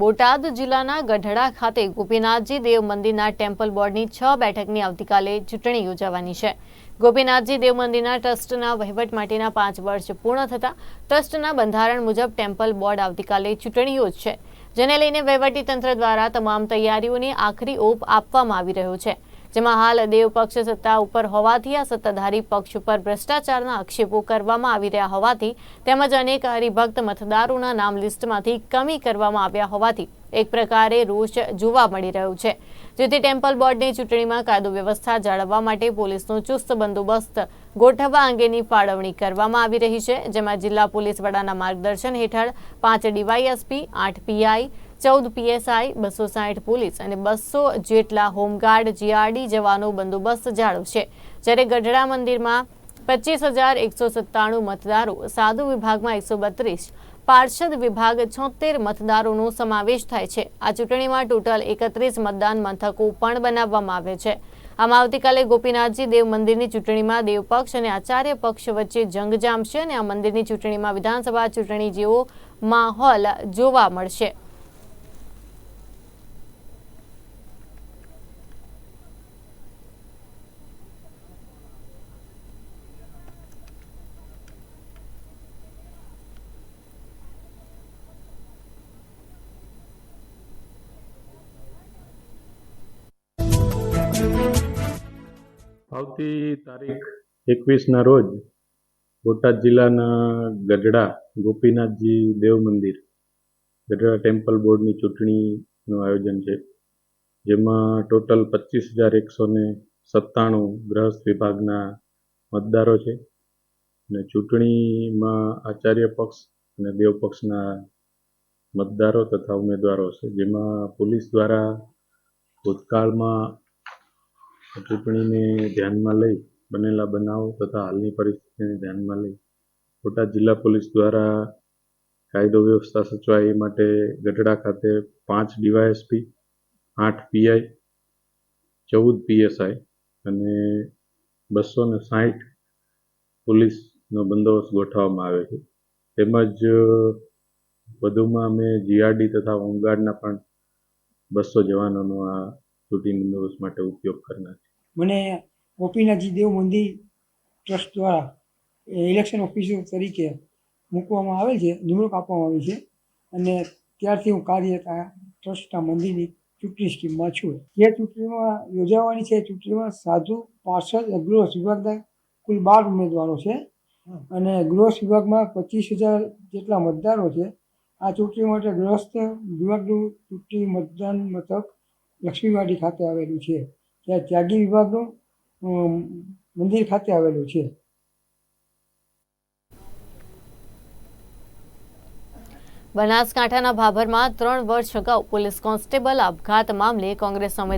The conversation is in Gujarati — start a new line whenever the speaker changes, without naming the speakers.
બોટાદ જિલ્લાના ગઢડા ખાતે ગોપીનાથજી દેવ મંદિરના ટેમ્પલ બોર્ડની છ બેઠકની આવતીકાલે ચૂંટણી યોજાવાની છે. ગોપીનાથજી દેવ મંદિરના ટ્રસ્ટના વહીવટ માટેના પાંચ વર્ષ પૂર્ણ થતાં ટ્રસ્ટના બંધારણ મુજબ ટેમ્પલ બોર્ડ આવતીકાલે ચૂંટણી યોજશે. જેને લઈને વહીવટીતંત્ર દ્વારા તમામ તૈયારીઓને આખરી ઓપ આપવામાં આવી રહ્યો છે. જેમાં હાલ દેવ પક્ષ સત્તા ઉપર હોવાથી આ સત્તાધારી પક્ષ ઉપર ભ્રષ્ટાચારના આક્ષેપો કરવામાં આવી રહ્યા હોવાથી તેમજ અનેક હરિભક્ત મતદારોના નામ લિસ્ટમાંથી કમી કરવામાં આવ્યા હોવાથી એક પ્રકારે રોષ જોવા મળી રહ્યો છે. જેથી ટેમ્પલ બોર્ડની ચૂંટણીમાં કાયદો વ્યવસ્થા જાળવવા માટે પોલીસનો ચુસ્ત બંદોબસ્ત ગોઠવવા અંગેની ફાળવણી કરવામાં આવી રહી છે, જેમાં જિલ્લા પોલીસ વડાના માર્ગદર્શન હેઠળ પાંચ ડીવાયએસપી, આઠ પીઆઈ ચૌદ પીએસઆઈ, બસો સાઠ પોલીસ અને બસો જેટલા હોમગાર્ડ, જીઆરડી જવાનો બંદોબસ્ત જાળવશે જ્યારે ગઢડા મંદિરમાં પચીસ હજાર એકસો સત્તાણું મતદારો, સાધુ વિભાગમાં એકસો બત્રીસ, પાર્ષદ વિભાગ છોતેર મતદારોનો સમાવેશ થાય છે. આ ચૂંટણીમાં ટોટલ એકત્રીસ મતદાન મથકો પણ બનાવવામાં આવે છે. આમાં આવતીકાલે ગોપીનાથજી દેવ મંદિરની ચૂંટણીમાં દેવપક્ષ અને આચાર્ય પક્ષ વચ્ચે જંગ જામશે અને આ મંદિરની ચૂંટણીમાં વિધાનસભા ચૂંટણી જેવો માહોલ જોવા મળશે.
આવતી તારીખ એકવીસના રોજ બોટાદ જિલ્લાના ગઢડા ગોપીનાથજી દેવ મંદિર, ગઢડા ટેમ્પલ બોર્ડની ચૂંટણીનું આયોજન છે, જેમાં ટોટલ પચીસ હજાર એકસો ને સત્તાણું ગૃહસ્થ વિભાગના મતદારો છે. અને ચૂંટણીમાં આચાર્ય પક્ષ અને દેવ પક્ષના મતદારો તથા ઉમેદવારો છે, જેમાં પોલીસ દ્વારા ભૂતકાળમાં ચૂંટણીને ધ્યાનમાં લઈ બનેલા બનાવો તથા હાલની પરિસ્થિતિને ધ્યાનમાં લઈ બોટાદ જિલ્લા પોલીસ દ્વારા કાયદો વ્યવસ્થા સચવાય એ માટે ગઢડા ખાતે પાંચ ડીવાયએસપી, આઠ પીઆઈ, ચૌદ પીએસઆઈ અને બસો ને સાઠ પોલીસનો બંદોબસ્ત ગોઠવવામાં આવ્યો છે. તેમજ વધુમાં અમે જીઆરડી તથા હોમગાર્ડના પણ બસો જવાનોનો આ ચૂંટણી બંદોબસ્ત માટે ઉપયોગ કરનાર
મને ગોપીનાથજી દેવ મંદિર ટ્રસ્ટ દ્વારા ઇલેક્શન ઓફિસર તરીકે મૂકવામાં આવેલ છે, નિમણૂક આપવામાં આવી છે. અને ત્યારથી હું કાર્યરત આ ટ્રસ્ટના મંદિરની ચૂંટણી સ્કીમમાં છું. જે ચૂંટણીમાં યોજાવાની છે ચૂંટણીમાં સાધુ, પાર્ષદ ગૃહ વિભાગના કુલ બાર ઉમેદવારો છે. અને ગૃહ વિભાગમાં પચીસ હજાર જેટલા મતદારો છે. આ ચૂંટણી માટે ગૃહસ્થ વિભાગનું ચૂંટણી મતદાન મથક લક્ષ્મીવાડી ખાતે આવેલું છે. ત્યાં ત્યાગી વિભાગનું મંદિર ખાતે આવેલું છે.
બનાસકાંઠાના ભાભરમાં ત્રણ વર્ષ અગાઉ પોલીસ કોન્સ્ટેબલ આપઘાત મામલે કોંગ્રેસ